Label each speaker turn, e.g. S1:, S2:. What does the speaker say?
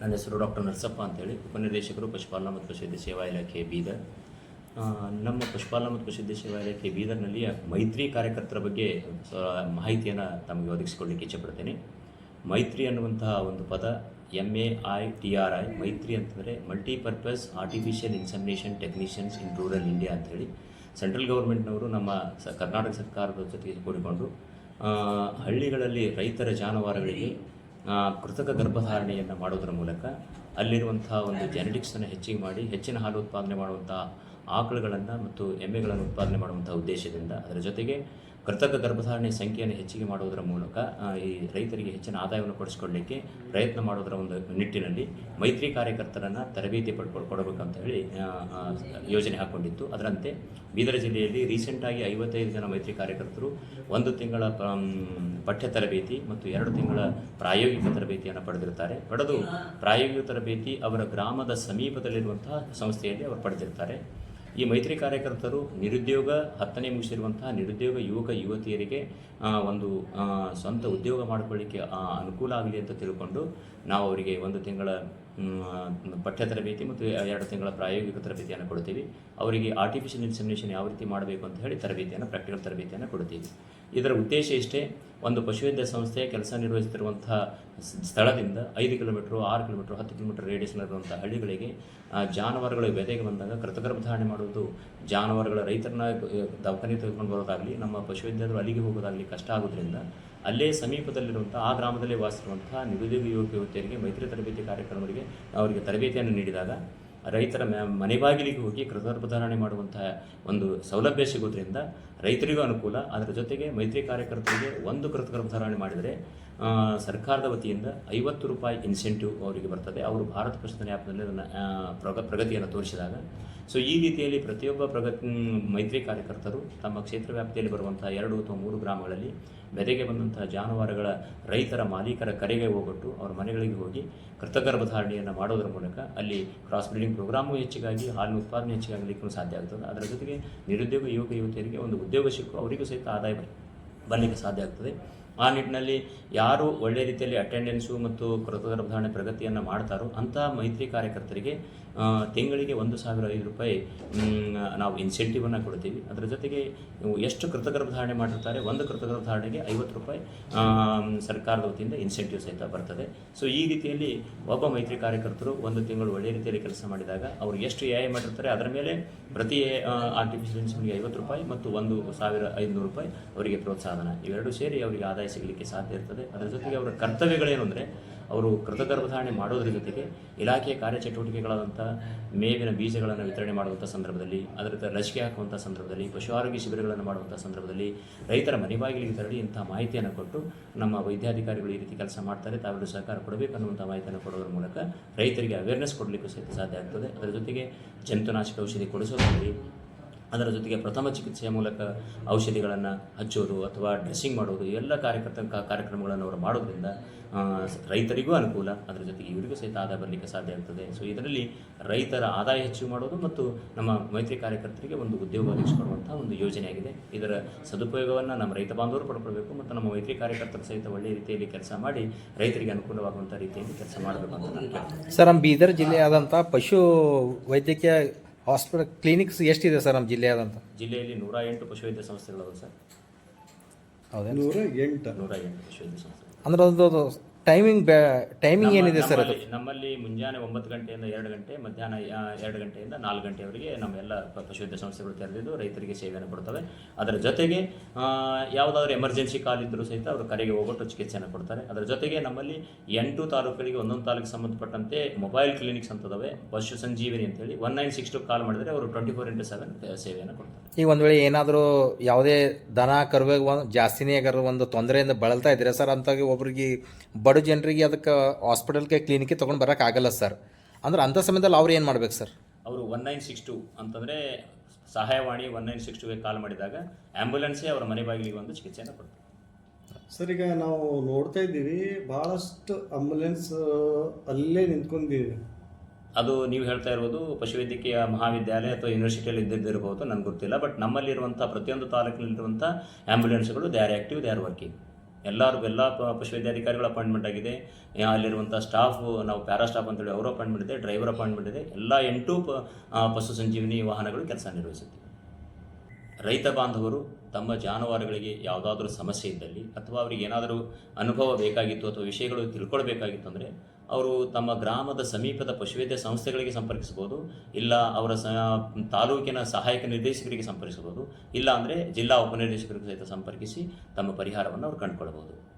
S1: ನನ್ನ ಹೆಸರು ಡಾಕ್ಟರ್ ನರಸಪ್ಪ ಅಂತೇಳಿ. ಉಪನಿರ್ದೇಶಕರು, ಪಶುಪಾಲನಾ ಮತ್ತು ಪ್ರಸಿದ್ಧ ಸೇವಾ ಇಲಾಖೆ ಬೀದರ್. ನಮ್ಮ ಪಶುಪಾಲನಾ ಮತ್ತು ಪ್ರಸಿದ್ಧ ಸೇವಾ ಇಲಾಖೆ ಬೀದರ್ನಲ್ಲಿ ಮೈತ್ರಿ ಕಾರ್ಯಕರ್ತರ ಬಗ್ಗೆ ಮಾಹಿತಿಯನ್ನು ತಮಗೆ ಒದಗಿಸಿಕೊಳ್ಳಿಕ್ಕೆ ಇಚ್ಛೆಪಡ್ತೇನೆ ಮೈತ್ರಿ ಅನ್ನುವಂತಹ ಒಂದು ಪದ M A I T R I Maitri ಅಂತಂದರೆ multipurpose artificial insemination technicians in rural India ಅಂತೇಳಿ. ಸೆಂಟ್ರಲ್ ಗೌರ್ಮೆಂಟ್ನವರು ನಮ್ಮ ಸ, ಕರ್ನಾಟಕ ಸರ್ಕಾರದ ಜೊತೆಗೆ ಕೂಡಿಕೊಂಡು ಹಳ್ಳಿಗಳಲ್ಲಿ ರೈತರ ಜಾನುವಾರುಗಳಿಗೆ ಕೃತಕ ಗರ್ಭಧಾರಣೆಯನ್ನು ಮಾಡೋದರ ಮೂಲಕ ಅಲ್ಲಿರುವಂಥ ಒಂದು ಜೆನೆಟಿಕ್ಸನ್ನು ಹೆಚ್ಚಿಗೆ ಮಾಡಿ ಹೆಚ್ಚಿನ ಹಾಲು ಉತ್ಪಾದನೆ ಮಾಡುವಂಥ ಆಕಳುಗಳನ್ನು ಮತ್ತು ಎಮ್ಮೆಗಳನ್ನು ಉತ್ಪಾದನೆ ಮಾಡುವಂಥ ಉದ್ದೇಶದಿಂದ ಅದರ ಜೊತೆಗೆ ಕೃತಕ ಗರ್ಭಧಾರಣೆ ಸಂಖ್ಯೆಯನ್ನು ಹೆಚ್ಚಿಗೆ ಮಾಡುವುದರ ಮೂಲಕ ಈ ರೈತರಿಗೆ ಹೆಚ್ಚಿನ ಆದಾಯವನ್ನು ಕೊಡಿಸಿಕೊಳ್ಳಲಿಕ್ಕೆ ಪ್ರಯತ್ನ ಮಾಡೋದರ ಒಂದು ನಿಟ್ಟಿನಲ್ಲಿ ಮೈತ್ರಿ ಕಾರ್ಯಕರ್ತರನ್ನು ತರಬೇತಿ ಪಡ್ಕೊ ಕೊಡಬೇಕಂತ ಹೇಳಿ ಯೋಜನೆ ಹಾಕ್ಕೊಂಡಿತ್ತು ಅದರಂತೆ ಬೀದರ್ ಜಿಲ್ಲೆಯಲ್ಲಿ ರೀಸೆಂಟಾಗಿ ಐವತ್ತೈದು ಜನ ಮೈತ್ರಿ ಕಾರ್ಯಕರ್ತರು ಒಂದು ತಿಂಗಳ ಪಠ್ಯ ತರಬೇತಿ ಮತ್ತು ಎರಡು ತಿಂಗಳ ಪ್ರಾಯೋಗಿಕ ತರಬೇತಿಯನ್ನು ಪಡೆದಿರ್ತಾರೆ ಪಡೆದು ಪ್ರಾಯೋಗಿಕ ತರಬೇತಿ ಅವರ ಗ್ರಾಮದ ಸಮೀಪದಲ್ಲಿರುವಂತಹ ಸಂಸ್ಥೆಯಲ್ಲಿ ಅವರು ಪಡೆದಿರ್ತಾರೆ ಈ ಮೈತ್ರಿ ಕಾರ್ಯಕರ್ತರು ನಿರುದ್ಯೋಗ ಹತ್ತನೇ ಮುಗಿಸಿರುವಂತಹ ನಿರುದ್ಯೋಗ ಯುವಕ ಯುವತಿಯರಿಗೆ ಒಂದು ಸ್ವಂತ ಉದ್ಯೋಗ ಮಾಡಿಕೊಳ್ಳಿಕ್ಕೆ ಅನುಕೂಲ ಆಗಲಿ ಅಂತ ತಿಳ್ಕೊಂಡು ನಾವು ಅವರಿಗೆ ಒಂದು ತಿಂಗಳ ಪಠ್ಯ ತರಬೇತಿ ಮತ್ತು ಎರಡು ತಿಂಗಳ ಪ್ರಾಯೋಗಿಕ ತರಬೇತಿಯನ್ನು ಕೊಡ್ತೀವಿ. ಅವರಿಗೆ ಆರ್ಟಿಫಿಷಿಯಲ್ ಇನ್ಸಮಿನೇಷನ್ ಯಾವ ರೀತಿ ಮಾಡಬೇಕು ಅಂತ ಹೇಳಿ ತರಬೇತಿಯನ್ನು ಪ್ರಾಕ್ಟಿಕಲ್ ತರಬೇತಿಯನ್ನು ಕೊಡ್ತೀವಿ. ಇದರ ಉದ್ದೇಶ ಇಷ್ಟೇ, ಒಂದು ಪಶುವೈದ್ಯ ಸಂಸ್ಥೆ ಕೆಲಸ ನಿರ್ವಹಿಸುತ್ತಿರುವಂಥ ಸ್ಥಳದಿಂದ ಐದು ಕಿಲೋಮೀಟ್ರು, ಆರು ಕಿಲೋಮೀಟ್ರ್, ಹತ್ತು ಕಿಲೋಮೀಟರ್ ರೇಡಿಯಸ್ನಲ್ಲಿರುವಂಥ ಹಳ್ಳಿಗಳಿಗೆ ಜಾನುವಾರುಗಳ ಬೆದೆಗೆ ಬಂದಾಗ ಕೃತಗರ್ಭಧಾರಣೆ ಮಾಡುವುದು ಜಾನುವಾರುಗಳ ರೈತರನ್ನ ದವಾಖಾನೆ ತೆಗೆದುಕೊಂಡು ಬರೋದಾಗಲಿ, ನಮ್ಮ ಪಶುವೈದ್ಯರು ಅಲ್ಲಿಗೆ ಹೋಗೋದಾಗಲಿ ಕಷ್ಟ ಆಗೋದ್ರಿಂದ ಅಲ್ಲೇ ಸಮೀಪದಲ್ಲಿರುವಂಥ ಆ ಗ್ರಾಮದಲ್ಲೇ ವಾಸಿರುವಂಥ ನಿರುದ್ಯೋಗ ಯುವಕ ಯುವತಿಯರಿಗೆ ಮೈತ್ರಿ ತರಬೇತಿ ಕಾರ್ಯಕ್ರಮಗಳಿಗೆ ಅವರಿಗೆ ತರಬೇತಿಯನ್ನು ನೀಡಿದಾಗ ರೈತರ ಮನೆ ಬಾಗಿಲಿಗೆ ಹೋಗಿ ಕೃತಗರ್ಭಧಾರಣೆ ಮಾಡುವಂತಹ ಒಂದು ಸೌಲಭ್ಯ ಸಿಗೋದ್ರಿಂದ ರೈತರಿಗೂ ಅನುಕೂಲ. ಅದರ ಜೊತೆಗೆ ಮೈತ್ರಿ ಕಾರ್ಯಕರ್ತರಿಗೆ ಒಂದು ಕೃತಗರ್ಭಧಾರಣೆ ಮಾಡಿದರೆ ಸರ್ಕಾರದ ವತಿಯಿಂದ ಐವತ್ತು ರೂಪಾಯಿ ಇನ್ಸೆಂಟಿವ್ ಅವರಿಗೆ ಬರ್ತದೆ. ಅವರು ಭಾರತ ಪ್ರಶ್ನೆ ಆ್ಯಪ್ನಲ್ಲಿ ಅದನ್ನು ಪ್ರಗ, ಪ್ರಗತಿಯನ್ನು ತೋರಿಸಿದಾಗ. ಸೊ ಈ ರೀತಿಯಲ್ಲಿ ಪ್ರತಿಯೊಬ್ಬ ಪ್ರಗತಿ, ಮೈತ್ರಿ ಕಾರ್ಯಕರ್ತರು ತಮ್ಮ ಕ್ಷೇತ್ರ ವ್ಯಾಪ್ತಿಯಲ್ಲಿ ಬರುವಂಥ ಎರಡು ಅಥವಾ ಮೂರು ಗ್ರಾಮಗಳಲ್ಲಿ ಬೆದೆಗೆ ಬಂದಂತಹ ಜಾನುವಾರುಗಳ ರೈತರ ಮಾಲೀಕರ ಕರೆಗೆ ಹೋಗಟ್ಟು ಅವರ ಮನೆಗಳಿಗೆ ಹೋಗಿ ಕೃತಗರ್ಭಧಾರಣೆಯನ್ನು ಮಾಡೋದರ ಮೂಲಕ ಅಲ್ಲಿ ಕ್ರಾಸ್ ಬ್ರೀಡಿಂಗ್ ಪ್ರೋಗ್ರಾಮು ಹೆಚ್ಚಿಗಾಗಿ ಹಾಲಿನ ಉತ್ಪಾದನೆ ಹೆಚ್ಚಿಗಾಗಲಿಕ್ಕೂ ಸಾಧ್ಯ ಆಗ್ತದೆ. ಅದರ ಜೊತೆಗೆ ನಿರುದ್ಯೋಗ ಯುವಕ ಯುವತಿಯರಿಗೆ ಒಂದು ಉದ್ಯೋಗ ಸಿಕ್ಕು ಅವರಿಗೂ ಸಹಿತ ಆದಾಯ ಬರ್- ಬರಲಿಕ್ಕೆ ಸಾಧ್ಯ ಆಗ್ತದೆ. ಆ ನಿಟ್ಟಿನಲ್ಲಿ ಯಾರು ಒಳ್ಳೆಯ ರೀತಿಯಲ್ಲಿ ಅಟೆಂಡೆನ್ಸು ಮತ್ತು ಕೃತಗರ್ಭಧಾರಣೆ ಪ್ರಗತಿಯನ್ನು ಮಾಡ್ತಾರೋ ಅಂತಹ ಮೈತ್ರಿ ಕಾರ್ಯಕರ್ತರಿಗೆ ತಿಂಗಳಿಗೆ ಒಂದು ಸಾವಿರ ಐದು ರೂಪಾಯಿ ನಾವು ಇನ್ಸೆಂಟಿವನ್ನು ಕೊಡ್ತೀವಿ. ಅದರ ಜೊತೆಗೆ ಎಷ್ಟು ಎಷ್ಟು ಕೃತಗರ್ಭಧಾರಣೆ ಮಾಡಿರ್ತಾರೆ? ಒಂದು ಕೃತಗರ್ಭಧಾರಣೆಗೆ ಐವತ್ತು ರೂಪಾಯಿ ಸರ್ಕಾರದ ವತಿಯಿಂದ ಇನ್ಸೆಂಟಿವ್ ಸಹಿತ ಬರ್ತದೆ. ಸೊ ಈ ರೀತಿಯಲ್ಲಿ ಒಬ್ಬ ಮೈತ್ರಿ ಕಾರ್ಯಕರ್ತರು ಒಂದು ತಿಂಗಳು ಒಳ್ಳೆಯ ರೀತಿಯಲ್ಲಿ ಕೆಲಸ ಮಾಡಿದಾಗ ಅವರು ಎಷ್ಟು ಎ ಐ ಮಾಡಿರ್ತಾರೆ? ಅದರ ಮೇಲೆ ಪ್ರತಿ ಆರ್ಟಿಫಿಷಿಯಲ್ ಇನ್ಸೆಂಟಿವ್ಗೆ ಐವತ್ತು ರೂಪಾಯಿ ಮತ್ತು ಒಂದು ಸಾವಿರ ಐದುನೂರು ರೂಪಾಯಿ ಅವರಿಗೆ ಪ್ರೋತ್ಸಾಹನ. ಇವೆರಡೂ ಸೇರಿ ಅವರಿಗೆ ಆದಾಯ ಸಿಗಲಿಕ್ಕೆ ಸಾಧ್ಯ ಇರ್ತದೆ. ಅದರ ಜೊತೆಗೆ ಅವರ ಕರ್ತವ್ಯಗಳೇನು ಅಂದರೆ ಅವರು ಕೃತಗರ್ಭಧಾರಣೆ ಮಾಡೋದ್ರ ಜೊತೆಗೆ ಇಲಾಖೆಯ ಕಾರ್ಯಚಟುವಟಿಕೆಗಳಾದಂಥ ಮೇವಿನ ಬೀಜಗಳನ್ನು ವಿತರಣೆ ಮಾಡುವಂಥ ಸಂದರ್ಭದಲ್ಲಿ, ಅದರ ಲಸಿಕೆ ಹಾಕುವಂಥ ಸಂದರ್ಭದಲ್ಲಿ, ಪಶು ಆರೋಗ್ಯ ಶಿಬಿರಗಳನ್ನು ಮಾಡುವಂಥ ಸಂದರ್ಭದಲ್ಲಿ ರೈತರ ಮನೆ ಬಾಗಿಲಿಗೆ ತೆರಳಿ ಇಂಥ ಮಾಹಿತಿಯನ್ನು ಕೊಟ್ಟು ನಮ್ಮ ವೈದ್ಯಾಧಿಕಾರಿಗಳು ಈ ರೀತಿ ಕೆಲಸ ಮಾಡ್ತಾರೆ, ತಾವೆಲ್ಲರೂ ಸಹಕಾರ ಕೊಡಬೇಕು ಅನ್ನುವಂಥ ಮಾಹಿತಿಯನ್ನು ಕೊಡೋದ್ರ ಮೂಲಕ ರೈತರಿಗೆ ಅವೇರ್ನೆಸ್ ಕೊಡಲಿಕ್ಕೂ ಸಹಿತ ಸಾಧ್ಯ ಆಗ್ತದೆ. ಅದರ ಜೊತೆಗೆ ಜಂತುನಾಶಕ ಔಷಧಿ ಕೊಡಿಸೋದಾಗಲಿ ಅದರ ಜೊತೆಗೆ ಪ್ರಥಮ ಚಿಕಿತ್ಸೆಯ ಮೂಲಕ ಔಷಧಿಗಳನ್ನು ಹಚ್ಚೋದು ಅಥವಾ ಡ್ರೆಸ್ಸಿಂಗ್ ಮಾಡೋದು ಎಲ್ಲ ಕಾರ್ಯಕರ್ತ ಕಾರ್ಯಕ್ರಮಗಳನ್ನು ಅವರು ಮಾಡೋದ್ರಿಂದ ರೈತರಿಗೂ ಅನುಕೂಲ. ಅದರ ಜೊತೆಗೆ ಇವರಿಗೂ ಸಹಿತ ಆದಾಯ ಬರಲಿಕ್ಕೆ ಸಾಧ್ಯ ಆಗ್ತದೆ. ಸೊ ಇದರಲ್ಲಿ ರೈತರ ಆದಾಯ ಹೆಚ್ಚು ಮಾಡೋದು ಮತ್ತು ನಮ್ಮ ಮೈತ್ರಿ ಕಾರ್ಯಕರ್ತರಿಗೆ ಒಂದು ಉದ್ಯೋಗ ಒದಗಿಸಿಕೊಡುವಂಥ ಒಂದು ಯೋಜನೆಯಾಗಿದೆ. ಇದರ ಸದುಪಯೋಗವನ್ನು ನಮ್ಮ ರೈತ ಬಾಂಧವರು ಪಡ್ಕೊಳ್ಬೇಕು ಮತ್ತು ನಮ್ಮ ಮೈತ್ರಿ ಕಾರ್ಯಕರ್ತರು ಸಹಿತ ಒಳ್ಳೆಯ ರೀತಿಯಲ್ಲಿ ಕೆಲಸ ಮಾಡಿ ರೈತರಿಗೆ ಅನುಕೂಲವಾಗುವಂಥ ರೀತಿಯಲ್ಲಿ ಕೆಲಸ ಮಾಡಬೇಕು ಅಂತ
S2: ಸರ್, ನಮ್ಮ ಬೀದರ್ ಜಿಲ್ಲೆಯಾದಂಥ ಪಶು ವೈದ್ಯಕೀಯ ಹಾಸ್ಪಿಟಲ್ ಕ್ಲಿನಿಕ್ಸ್ ಎಷ್ಟಿದೆ ಸರ್ ನಮ್ಮ ಜಿಲ್ಲೆಯಾದಂಥ
S1: ಜಿಲ್ಲೆಯಲ್ಲಿ ನೂರ ಎಂಟು ಪಶುವೈದ್ಯ ಸಂಸ್ಥೆಗಳು ಸರ್.
S2: ಹೌದಾ
S3: ನೂರ ಎಂಟು
S1: ನೂರ ಎಂಟು ಪಶುವೈದ್ಯ ಸಂಸ್ಥೆ
S2: ಅಂದ್ರೆ ಒಂದು ಟೈಮಿಂಗ್ ಬ್ಯಾ ಟೈಮಿಂಗ್ ಏನಿದೆ ಸರ್ ಅದು?
S1: ನಮ್ಮಲ್ಲಿ- ನಮ್ಮಲ್ಲಿ ಮುಂಜಾನೆ ಒಂಬತ್ತು ಗಂಟೆಯಿಂದ ಎರಡು ಗಂಟೆ ಮಧ್ಯಾಹ್ನ ಆ, ಎರಡು ಗಂಟೆಯಿಂದ ನಾಲ್ಕು ಗಂಟೆಯವರೆಗೆ ನಮ್ಮೆಲ್ಲ ಪ- ಪಶುವೈದ್ಯ ಸಂಸ್ಥೆಗಳು ತೆರೆದಿದ್ದು ರೈತರಿಗೆ ಸೇವೆಯನ್ನು ಕೊಡ್ತವೆ. ಅದರ ಜೊತೆಗೆ ಆ, ಯಾವುದಾದ್ರೂ ಎಮರ್ಜೆನ್ಸಿ ಕಾಲ್ ಇದ್ದರೂ ಸಹಿತ ಅವರು ಕರೆಗೆ ಹೋಗ್ಬಿಟ್ಟು ಚಿಕಿತ್ಸೆಯನ್ನು ಕೊಡ್ತಾರೆ. ಅದರ ಜೊತೆಗೆ ನಮ್ಮಲ್ಲಿ ಎಂಟು ತಾಲೂಕುಗಳಿಗೆ ಒಂದೊಂದು ತಾಲೂಕು ಸಂಬಂಧಪಟ್ಟಂತೆ ಮೊಬೈಲ್ ಕ್ಲಿನಿಕ್ಸ್ ಅಂತದವೆ ಪಶು ಸಂಜೀವಿನಿ ಅಂತೇಳಿ one nine six two call ಮಾಡಿದರೆ ಅವರು ಟ್ವೆಂಟಿ ಫೋರ್ ಇಂಟು ಸೆವೆನ್ ಸೇವೆಯನ್ನು ಕೊಡ್ತಾರೆ.
S2: ಈಗ ಒಂದು ವೇಳೆ ಏನಾದರೂ ಯಾವುದೇ ದನ ಕರುವಿಗೆ ಒಂದು ಜಾಸ್ತಿನೇ ಕರು ಒಂದು ತೊಂದರೆಯಿಂದ ಬಳಲ್ತಾ ಇದ್ದೀರಾ ಸರ್? ಅಂತಾಗಿ ಒಬ್ಬರಿಗೆ ಬಡ ಜನರಿಗೆ ಅದಕ್ಕೆ ಹಾಸ್ಪಿಟಲ್ಗೆ ಕ್ಲಿನಿಕ್ಗೆ ತೊಗೊಂಡು ಬರೋಕ್ಕಾಗಲ್ಲ ಆಗಲ್ಲ ಸರ್. ಅಂದ್ರೆ ಅಂಥ ಸಮಯದಲ್ಲಿ ಅವ್ರು ಏನು ಮಾಡ್ಬೇಕು ಸರ್?
S1: ಅವರು ಒನ್ ನೈನ್ ಸಿಕ್ಸ್ ಟು ಅಂತಂದರೆ ಸಹಾಯವಾಣಿ ಒನ್ ನೈನ್ ಸಿಕ್ಸ್ ಟುಗೆ ಕಾಲ್ ಮಾಡಿದಾಗ ಆ್ಯಂಬುಲೆನ್ಸೇ ಅವರ ಮನೆ ಬಾಗಿಲಿಗೆ ಒಂದು ಚಿಕಿತ್ಸೆಯನ್ನು ಕೊಡ್ತಾರೆ.
S3: ಸರ್ ಈಗ ನಾವು ನೋಡ್ತಾ ಇದ್ದೀವಿ ಭಾಳಷ್ಟು ಆಂಬುಲೆನ್ಸ್ ಅಲ್ಲೇ ನಿಂತ್ಕೊಂಡಿದ್ದೀವಿ
S1: ಅದು ನೀವು ಹೇಳ್ತಾ ಇರ್ಬೋದು ಪಶುವೈದ್ಯಕೀಯ ಮಹಾವಿದ್ಯಾಲಯ ಅಥವಾ ಯೂನಿವರ್ಸಿಟಿಯಲ್ಲಿ ಇದ್ದಿದ್ದಿರಬಹುದು ನನಗೆ ಗೊತ್ತಿಲ್ಲ. ಬಟ್ ನಮ್ಮಲ್ಲಿರುವಂಥ ಪ್ರತಿಯೊಂದು ತಾಲೂಕಿನಲ್ಲಿರುವಂಥ ಆ್ಯಂಬುಲೆನ್ಸ್ಗಳು they are active they are working ಎಲ್ಲರೂ ಎಲ್ಲ ಪಶುವೈದ್ಯ ಪಶುವೈದ್ಯಾಧಿಕಾರಿಗಳ ಅಪಾಯಿಂಟ್ಮೆಂಟ್ ಆಗಿದೆ. ಅಲ್ಲಿರುವಂಥ ಸ್ಟಾಫ್ ನಾವು ಪ್ಯಾರಾ ಸ್ಟಾಫ್ ಅಂತೇಳಿ ಅವರು ಅಪಾಯಿಂಟ್ಮೆಂಟ್ ಇದೆ ಡ್ರೈವರ್ ಅಪಾಯಿಂಟ್ಮೆಂಟ್ ಇದೆ. ಎಲ್ಲ ಎಂಟು ಪಶು ಸಂಜೀವಿನಿ ವಾಹನಗಳು ಕೆಲಸ ನಿರ್ವಹಿಸುತ್ತೆ. ರೈತ ಬಾಂಧವರು ತಮ್ಮ ಜಾನುವಾರುಗಳಿಗೆ ಯಾವುದಾದ್ರೂ ಸಮಸ್ಯೆ ಇದ್ದಲ್ಲಿ ಅಥವಾ ಅವರಿಗೆ ಏನಾದರೂ ಅನುಭವ ಬೇಕಾಗಿತ್ತು ಅಥವಾ ವಿಷಯಗಳು ತಿಳ್ಕೊಳ್ಬೇಕಾಗಿತ್ತು ಅಂದರೆ ಅವರು ತಮ್ಮ ಗ್ರಾಮದ ಸಮೀಪದ ಪಶುವೈದ್ಯ ಸಂಸ್ಥೆಗಳಿಗೆ ಸಂಪರ್ಕಿಸಬಹುದು, ಇಲ್ಲ ಅವರ ಸ, ತಾಲೂಕಿನ ಸಹಾಯಕ ನಿರ್ದೇಶಕರಿಗೆ ಸಂಪರ್ಕಿಸಬಹುದು, ಇಲ್ಲ ಅಂದರೆ ಜಿಲ್ಲಾ ಉಪನಿರ್ದೇಶಕರಿಗೆ ಸಹಿತ ಸಂಪರ್ಕಿಸಿ ತಮ್ಮ ಪರಿಹಾರವನ್ನು ಅವರು ಕಂಡುಕೊಳ್ಬಹುದು